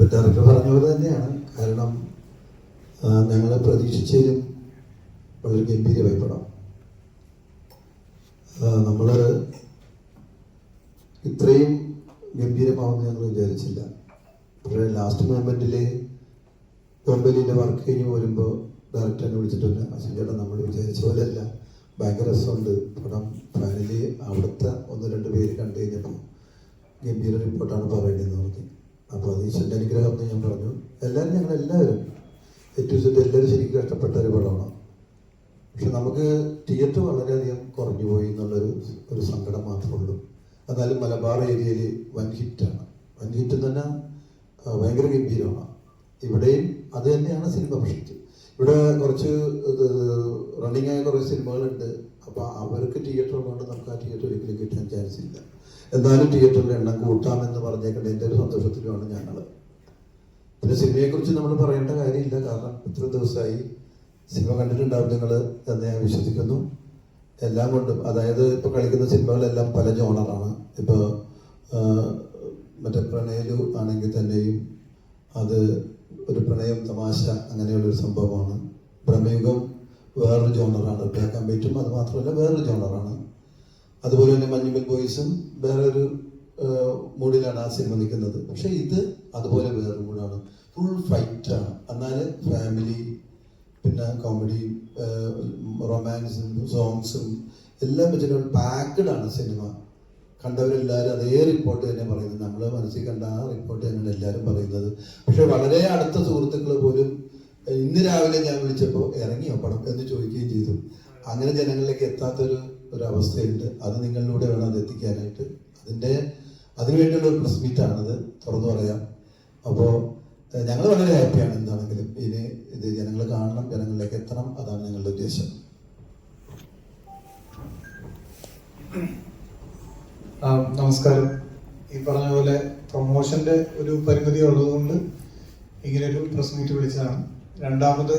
Director പറഞ്ഞ പോലെ തന്നെയാണ്. കാരണം ഞങ്ങളെ പ്രതീക്ഷിച്ചതിലും വളരെ ഗംഭീരമായി പടം. നമ്മൾ ഇത്രയും ഗംഭീരമാവുമെന്ന് ഞങ്ങൾ വിചാരിച്ചില്ല. പക്ഷേ ലാസ്റ്റ് മൂമെന്റിൽ ബോംബെലിന്റെ വർക്ക് കഴിഞ്ഞ് വരുമ്പോൾ ഡയറക്ടർ എന്നെ വിളിച്ചിട്ടുണ്ട്. നമ്മൾ വിചാരിച്ച പോലെയല്ല. ഭയങ്കര രസമുണ്ട് പടം. ഫാനിലി അവിടുത്തെ ഒന്ന് രണ്ട് പേര് കണ്ടു കഴിഞ്ഞപ്പോൾ ഗംഭീര റിപ്പോർട്ടാണ് പറഞ്ഞു അപ്പോൾ ഈശ്വരന്റെ അനുഗ്രഹം എന്ന് ഞാൻ പറഞ്ഞു. എല്ലാവരും ഞങ്ങൾ എല്ലാവരും ഏറ്റവും സെറ്റ് എല്ലാവരും ശരിക്കും കഷ്ടപ്പെട്ട ഒരു പടമാണ്. പക്ഷെ നമുക്ക് തിയേറ്റർ വളരെയധികം കുറഞ്ഞു പോയി എന്നുള്ളൊരു ഒരു സങ്കടം മാത്രമേ ഉള്ളൂ. എന്നാലും മലബാർ ഏരിയയിൽ വൻ ഹിറ്റാണ് വൻ ഹിറ്റ് തന്നെ ഭയങ്കര ഗംഭീരമാണ്. ഇവിടെയും അത് തന്നെയാണ് സിനിമ പക്ഷേ ഇവിടെ കുറച്ച് റണ്ണിങ് ആയ കുറേ സിനിമകളുണ്ട്. അപ്പോൾ അവർക്ക് തിയേറ്റർ കൊണ്ട് നമുക്ക് ആ തിയേറ്റർ ഒരിക്കലും കിട്ടാൻ ചാൻസ് ഇല്ല. എന്നാലും തിയേറ്ററിൽ എണ്ണം കൂട്ടാമെന്ന് പറഞ്ഞേക്കുന്നതിന്റെ ഒരു സന്തോഷത്തിലുമാണ് ഞങ്ങൾ പിന്നെ സിനിമയെക്കുറിച്ച് നമ്മൾ പറയേണ്ട കാര്യമില്ല. കാരണം ഇത്ര ദിവസമായി സിനിമ കണ്ടിട്ടുണ്ടാവും നിങ്ങൾ എന്ന് ഞാൻ വിശ്വസിക്കുന്നു. എല്ലാം കൊണ്ടും അതായത് ഇപ്പോൾ കളിക്കുന്ന സിനിമകളെല്ലാം പല ജോണറാണ് ഇപ്പോൾ മറ്റേ പ്രണയലു ആണെങ്കിൽ തന്നെയും അത് ഒരു പ്രണയം തമാശ അങ്ങനെയുള്ളൊരു സംഭവമാണ്. ഭ്രമയുഗം വേറൊരു ജോണറാണ്. ബ്ലാക്ക് ആൻഡ് വൈറ്റും അത് മാത്രമല്ല വേറൊരു ജോണറാണ്. അതുപോലെ തന്നെ മഞ്ഞുമൽ ബോയ്സും വേറൊരു മൂഡിലാണ് ആ സിനിമ നിൽക്കുന്നത്. പക്ഷെ ഇത് അതുപോലെ വേറൊരു മൂഡാണ്. ഫുൾ ഫൈറ്റാണ്. എന്നാൽ ഫാമിലി പിന്നെ കോമഡി റൊമാൻസും സോങ്സും എല്ലാം വെച്ചിട്ട് പാക്ഡ് ആണ് സിനിമ. കണ്ടവരെല്ലാവരും അതേ റിപ്പോർട്ട് തന്നെ പറയുന്നത്. നമ്മൾ മനസ്സിൽ കണ്ട ആ റിപ്പോർട്ട് തന്നെയാണ് എല്ലാവരും പറയുന്നത്. പക്ഷെ വളരെ അടുത്ത സുഹൃത്തുക്കൾ പോലും ഇന്ന് രാവിലെ ഞാൻ വിളിച്ചപ്പോൾ ഇറങ്ങിയോ പടം? എന്ന് ചോദിക്കുകയും ചെയ്തു. അങ്ങനെ ജനങ്ങളിലേക്ക് എത്താത്തൊരു ഒരു അവസ്ഥയുണ്ട് അത് നിങ്ങളിലൂടെ വേണം അത് എത്തിക്കാനായിട്ട്. അതിന്റെ അതിനുവേണ്ടിയുള്ള ഒരു പ്രസ് മീറ്റാണത് തുറന്നു പറയാം. അപ്പോൾ ഞങ്ങൾ വളരെ ഹാപ്പിയാണ് എന്താണെങ്കിലും. ഇനി ഇത് ജനങ്ങൾ കാണണം ജനങ്ങളിലേക്ക് എത്തണം. അതാണ് ഞങ്ങളുടെ ഉദ്ദേശം. നമസ്കാരം. ഈ പറഞ്ഞ പോലെ പ്രൊമോഷന്റെ ഒരു പരിമിതി ഉള്ളതുകൊണ്ട് ഇങ്ങനെ ഒരു പ്രസ് മീറ്റ് വിളിച്ചതാണ്. രണ്ടാമത്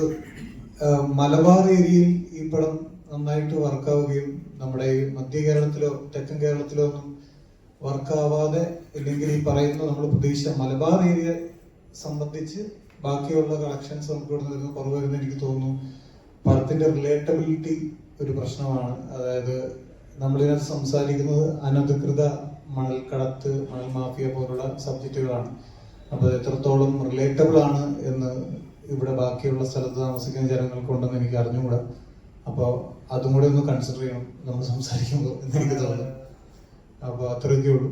മലബാർ ഏരിയയിൽ ഈ പടം നന്നായിട്ട് വർക്കാവുകയും നമ്മുടെ ഈ മധ്യ കേരളത്തിലോ തെക്കൻ കേരളത്തിലോ ഒന്നും വർക്കാവാതെ ഇല്ലെങ്കിൽ ഈ പറയുന്ന നമ്മൾ പ്രതീക്ഷിച്ച മലബാർ ഏരിയ സംബന്ധിച്ച് ബാക്കിയുള്ള കളക്ഷൻസ് നമുക്ക് ഇവിടെ നിന്ന് കുറവ് വരുന്ന എനിക്ക് തോന്നുന്നു. പടത്തിന്റെ റിലേറ്റബിലിറ്റി ഒരു പ്രശ്നമാണ്. അതായത് നമ്മളിതിനകത്ത് സംസാരിക്കുന്നത് അനധികൃത മണൽക്കടത്ത് മണൽ മാഫിയ പോലുള്ള സബ്ജക്റ്റുകളാണ്. അപ്പോൾ എത്രത്തോളം റിലേറ്റബിൾ ആണ് എന്ന് ഇവിടെ ബാക്കിയുള്ള സ്ഥലത്ത് താമസിക്കുന്ന ജനങ്ങൾക്കുണ്ടെന്ന് എനിക്ക് അറിഞ്ഞുകൂടാ. അപ്പോൾ അതും കൂടെ ഒന്ന് കൺസിഡർ ചെയ്യണം. നമ്മൾ സംസാരിക്കുമ്പോൾ എന്ന് എനിക്ക് തോന്നുന്നു. അപ്പോൾ അത്രയൊക്കെ ഉള്ളൂ.